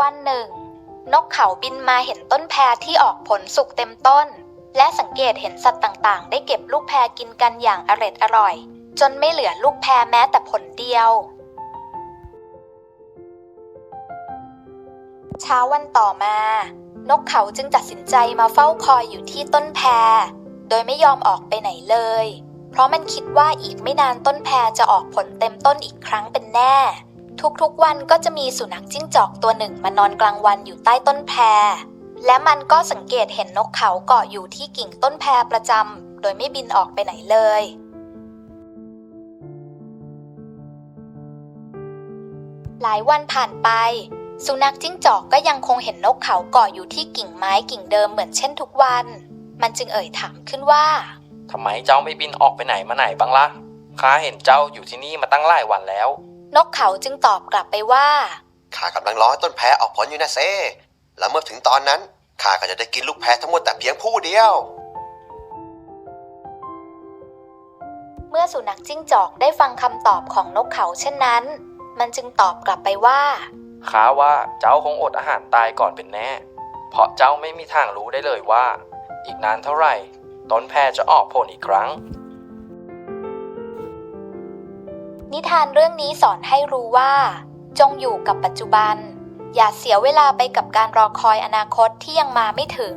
วันหนึ่ง นกเขาบินมาเห็นต้นแพรที่ออกผลสุกเต็มต้น และสังเกตเห็นสัตว์ต่างๆ ได้เก็บลูกแพรกินกันอย่างอร็ดอร่อย จนไม่เหลือลูกแพรแม้แต่ผลเดียว เช้าวันต่อมา นกเขาจึงตัดสินใจมาเฝ้าคอยอยู่ที่ต้นแพร โดยไม่ยอมออกไปไหนเลย เพราะมันคิดว่าอีกไม่นานต้นแพรจะออกผลเต็มต้นอีกครั้งเป็นแน่ ทุกๆวันก็จะมีสุนัขจิ้งจอกตัวหนึ่งมานอนกลางวันอยู่ใต้ต้นแพรและมันก็สังเกตเห็นนกเขาเกาะอยู่ที่กิ่งต้นแพรประจำโดยไม่บินออกไปไหนเลย หลายวันผ่านไป สุนัขจิ้งจอกก็ยังคงเห็นนกเขาเกาะอยู่ที่กิ่งไม้กิ่งเดิมเหมือนเช่นทุกวัน มันจึงเอ่ยถามขึ้นว่าทำไมเจ้าไม่บินออกไปไหนมาไหนบ้างละ่ะข้าเห็นเจ้าอยู่ที่นี่มาตั้งหลายวันแล้ว นกเขาจึงตอบกลับไปว่า ข้ากำลังรอให้ต้นแพรออกผลอยู่นะเซ แล้วเมื่อถึงตอนนั้นข้าก็จะได้กินลูกแพรทั้งหมดแต่เพียงผู้เดียว เมื่อสุนัขจิ้งจอกได้ฟังคำตอบของนกเขาเช่นนั้น มันจึงตอบกลับไปว่า ข้าว่าเจ้าคงอดอาหารตายก่อนเป็นแน่ เพราะเจ้าไม่มีทางรู้ได้เลยว่า อีกนานเท่าไหร่ ต้นแพรจะออกผลอีกครั้ง นิทานเรื่องนี้สอนให้รู้ว่า จงอยู่กับปัจจุบัน อย่าเสียเวลาไปกับการรอคอยอนาคตที่ยังมาไม่ถึง